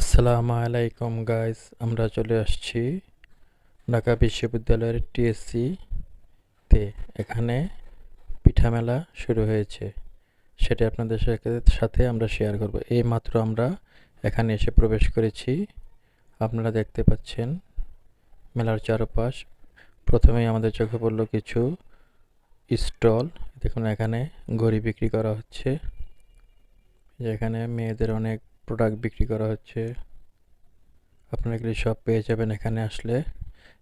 আসসালামু আলাইকুম গাইস আমরা চলে আসছি ঢাকা বিশ্ববিদ্যালয়ের টিএসসি তে এখানে পিঠা মেলা শুরু হয়েছে। সেটা আপনাদের সাথে- আমরা শেয়ার করব। এই মাত্র আমরা এখানে এসে প্রবেশ করেছি। আপনারা দেখতে পাচ্ছেন মেলার চারপাশ। প্রথমেই আমাদের চোখে পড়ল কিছু স্টল। দেখুন, এখানে ঘড়ি বিক্রি করা হচ্ছে। যেখানে মেয়েদের অনেক প্রোডাক্ট বিক্রি করা হচ্ছে। আপনারা এগুলি সব পেয়ে যাবেন এখানে আসলে।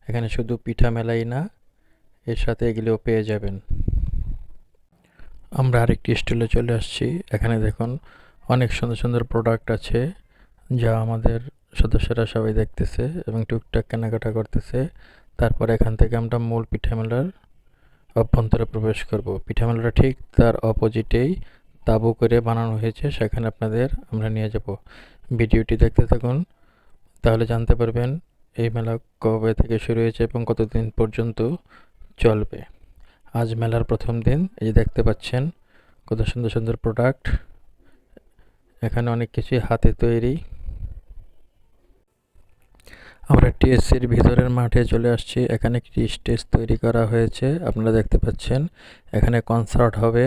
এখানে শুধু পিঠা মেলাই না, এর সাথে এগুলিও পেয়ে যাবেন। আমরা আরেকটি স্টলে চলে আসছি। এখানে দেখুন অনেক সুন্দর সুন্দর প্রোডাক্ট আছে, যা আমাদের সদস্যরা সবাই দেখতেছে এবং টুকটাক কেনাকাটা করতেছে। তারপর এখান থেকে আমরা মূল পিঠা মেলার অভ্যন্তরে প্রবেশ করব। পিঠা মেলাটা ঠিক তার অপোজিটেই তাঁবু করে বানানো হয়েছে, সেখানে আপনাদের আমরা নিয়ে যাব। ভিডিওটি দেখতে থাকুন, তাহলে জানতে পারবেন এই মেলা কবে থেকে শুরু হয়েছে এবং কতদিন পর্যন্ত চলবে। আজ মেলার প্রথম দিন, এই যে দেখতে পাচ্ছেন, কত সুন্দর সুন্দর প্রোডাক্ট এখানে অনেক কিছুই হাতে তৈরি। আমরা টিএসসির ভিতরের মাঠে চলে আসছি, এখানে একটি স্টেজ তৈরি করা হয়েছে, আপনারা দেখতে পাচ্ছেন, এখানে কনসার্ট হবে।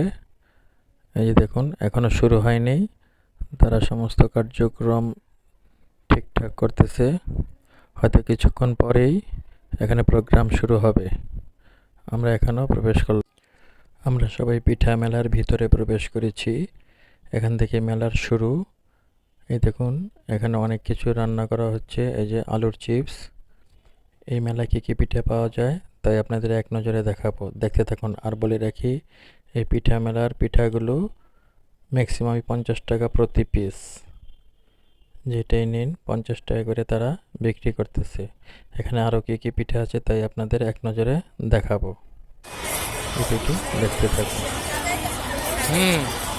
এই যে দেখুন, এখনও শুরু হয়নি। তারা সমস্ত কার্যক্রম ঠিকঠাক করতেছে। হয়তো কিছুক্ষণ পরেই এখানে প্রোগ্রাম শুরু হবে। আমরা এখানেও প্রবেশ করলাম আমরা সবাই পিঠা মেলার ভিতরে প্রবেশ করেছি। এখান থেকে মেলার শুরু। এই দেখুন, এখানে অনেক কিছু রান্না করা হচ্ছে। এই যে আলুর চিপস। এই মেলায় কী কী পিঠে পাওয়া যায়, তাই আপনাদের এক নজরে দেখাবো। দেখতে থাকুন, আর বলে রাখি এই পিঠা মেলার পিঠাগুলো ম্যাক্সিমাম পঞ্চাশ টাকা প্রতি পিস যেটাই নিন, পঞ্চাশ টাকা করে তারা বিক্রি করতেছে। এখানে আরও কী কী পিঠা আছে তাই আপনাদের এক নজরে দেখাবো। এটি দেখতে থাকুন। হুম।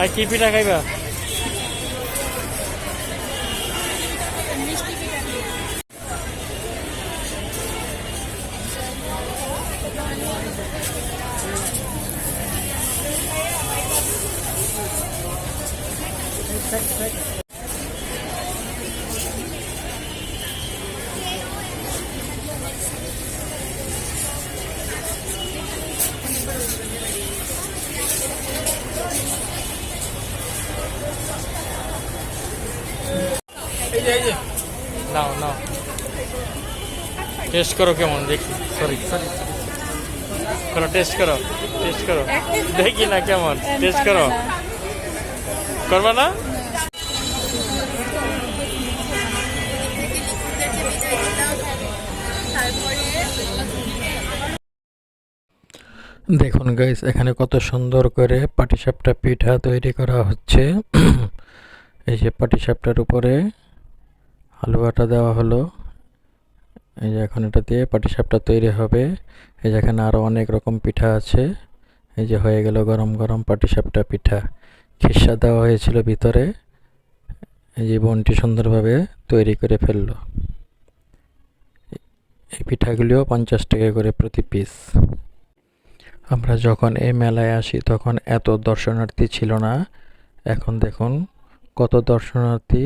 আর কি পিঠা খাইবা নাও নাও। টেস্ট করো কেমন দেখি। সরি সরি করো টেস্ট করো টেস্ট করো। দেখি না কেমন টেস্ট করো। করবা না? দেখুন গাইস এখানে কত সুন্দর করে পাটিসাপটা পিঠা তৈরি করা হচ্ছে। এই যে পাটিসাপটার উপরে হালুয়াটা দেওয়া হলো। এই যে এখন এটা দিয়ে পাটিসাপটা তৈরি হবে। এই যে এখানে আরও অনেক রকম পিঠা আছে। এই যে হয়ে গেল গরম গরম পাটিসাপটা পিঠা। খিসা দেওয়া হয়েছিল ভিতরে। এই যে বোনটি সুন্দরভাবে তৈরি করে ফেলল। এই পিঠাগুলিও পঞ্চাশ টাকা করে প্রতি পিস। আমরা যখন এই মেলায় আসি তখন এত দর্শনার্থী ছিল না। এখন দেখুন কত দর্শনার্থী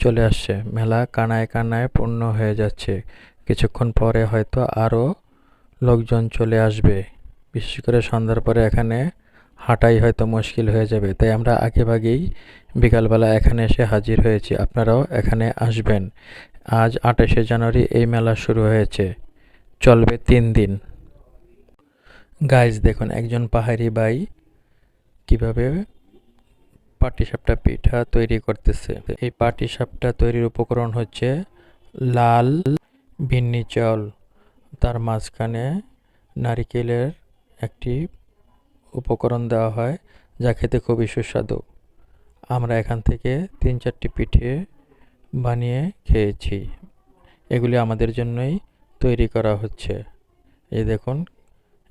চলে আসছে। মেলা কানায় কানায় পূর্ণ হয়ে যাচ্ছে। কিছুক্ষণ পরে হয়তো আরও লোকজন চলে আসবে। বিশেষ করে সন্ধ্যার পরে এখানে হাঁটাই হয়তো মুশকিল হয়ে যাবে। তাই আমরা আগেভাগেই বিকালবেলা এখানে এসে হাজির হয়েছি। আপনারাও এখানে আসবেন। আজ আঠাশে জানুয়ারি এই মেলা শুরু হয়েছে। চলবে তিন দিন। গাইজ দেখুন, একজন পাহাড়ি ভাই কীভাবে পাটিসাপটা পিঠা তৈরি করতেছে। এই পাটিসাপটা তৈরির উপকরণ হচ্ছে লাল বিন্নি চাউল তার মাঝখানে নারিকেলের একটি উপকরণ দেওয়া হয়, যা খেতে খুবই সুস্বাদু। আমরা এখান থেকে তিন চারটি পিঠে বানিয়ে খেয়েছি। এগুলি আমাদের জন্যই তৈরি করা হচ্ছে। এই দেখুন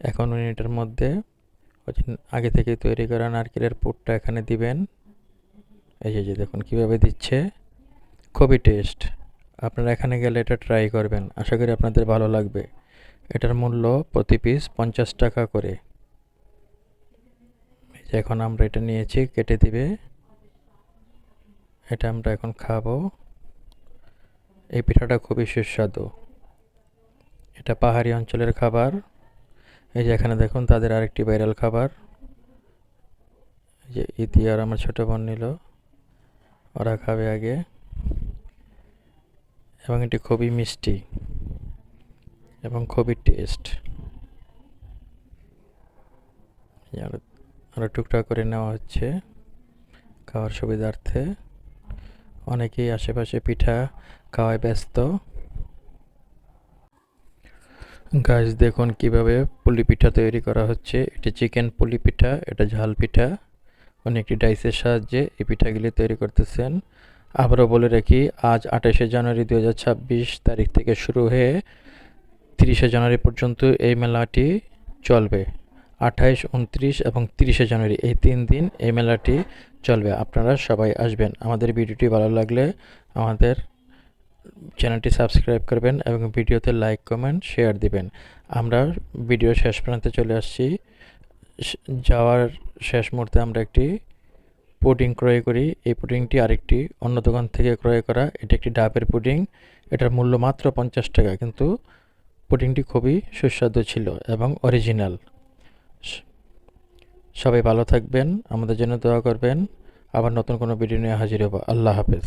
এখন মিনিটের মধ্যে আগে থেকে তৈরি করা নারকেলের পুরটা এখানে দিবেন। এই যে দেখুন, কীভাবে দিচ্ছে? খুবই টেস্ট আপনারা এখানে গেলে এটা ট্রাই করবেন। আশা করি আপনাদের ভালো লাগবে। এটার মূল্য প্রতি পিস পঞ্চাশ টাকা করে। এই যে, এখন আমরা এটা নিয়েছি, কেটে দিবে। এটা আমরা এখন খাব। এই পিঠাটা খুবই সুস্বাদু। এটা পাহাড়ি অঞ্চলের খাবার। এই যে, এখানে দেখুন, তাদের আরেকটি ভাইরাল খাবার। এই যে, ইতি আর আমার ছোটো বোন নিল। ওরা খাবে আগে। এবং এটি খুবই মিষ্টি এবং খুবই টেস্ট আরও টুকটাক করে নেওয়া হচ্ছে খাওয়ার সুবিধার্থে। অনেকেই আশেপাশে পিঠা খাওয়ায় ব্যস্ত। গাছ দেখুন কীভাবে পুলি পিঠা তৈরি করা হচ্ছে। এটি চিকেন পুলি পিঠা, এটা ঝাল পিঠা। উনি একটি ডাইসের সাহায্যে এই পিঠাগুলি তৈরি করতেছেন। আবারও বলে রাখি, আজ আঠাশে জানুয়ারি দু হাজার ছাব্বিশ তারিখ থেকে শুরু হয়ে তিরিশে জানুয়ারি পর্যন্ত এই মেলাটি চলবে। আঠাইশ উনত্রিশ এবং তিরিশে জানুয়ারি এই তিন দিন এই মেলাটি চলবে। আপনারা সবাই আসবেন। আমাদের ভিডিওটি ভালো লাগলে আমাদের চ্যানেলটি সাবস্ক্রাইব করবেন এবং ভিডিওতে লাইক, কমেন্ট, শেয়ার দিবেন। আমরা ভিডিও শেষ প্রান্তে চলে আসছি। যাওয়ার শেষ মুহূর্তে আমরা একটি পুডিং ক্রয় করি। এই পুডিংটি আরেকটি অন্য দোকান থেকে ক্রয় করা। এটি একটি ডাবের পুডিং। এটার মূল্য মাত্র পঞ্চাশ টাকা, কিন্তু পুডিংটি খুবই সুস্বাদু ছিল এবং অরিজিনাল। সবাই ভালো থাকবেন, আমাদের জন্য দোয়া করবেন। আবার নতুন কোনো ভিডিও নিয়ে হাজির হব। আল্লাহ হাফেজ।